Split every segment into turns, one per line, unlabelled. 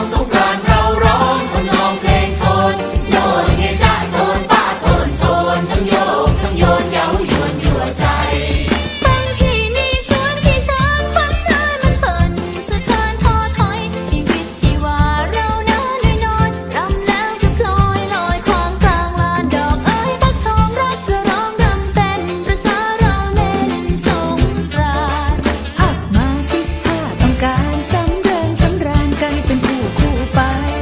น้อง เป็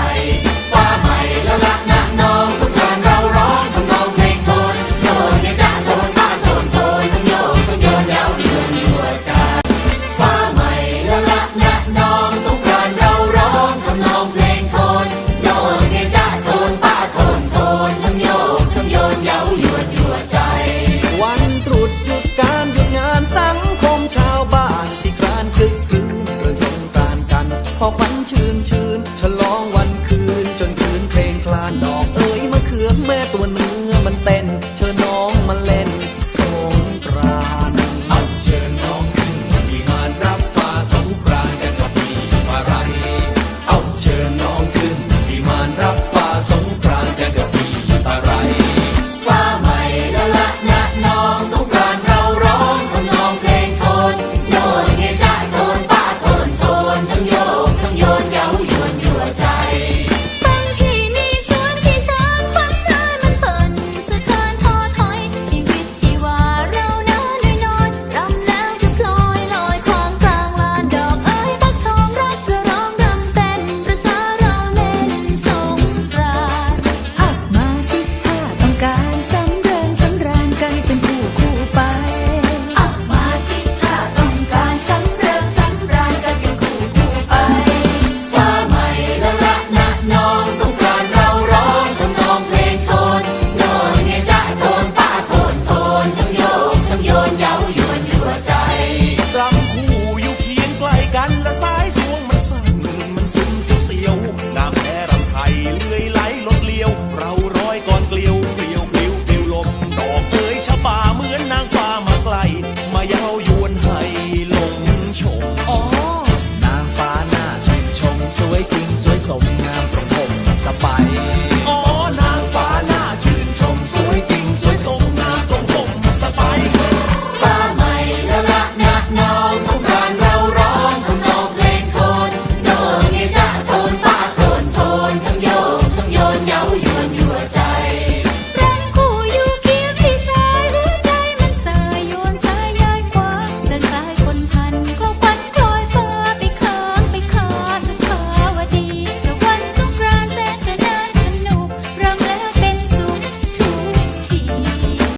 า
ย
ชื่ สมงา
มประ
ผมสบายอ๋อนาฟ้าหน้าชื่ชมสวยจริงสวยสมงามประผมสบาย
ฟ้าใหม่ละละนักนองสงกานเราร้อน
คงตอบเพ
ลงโทนโดนเงยจ้าโทนป้าโทนโทนทั้ง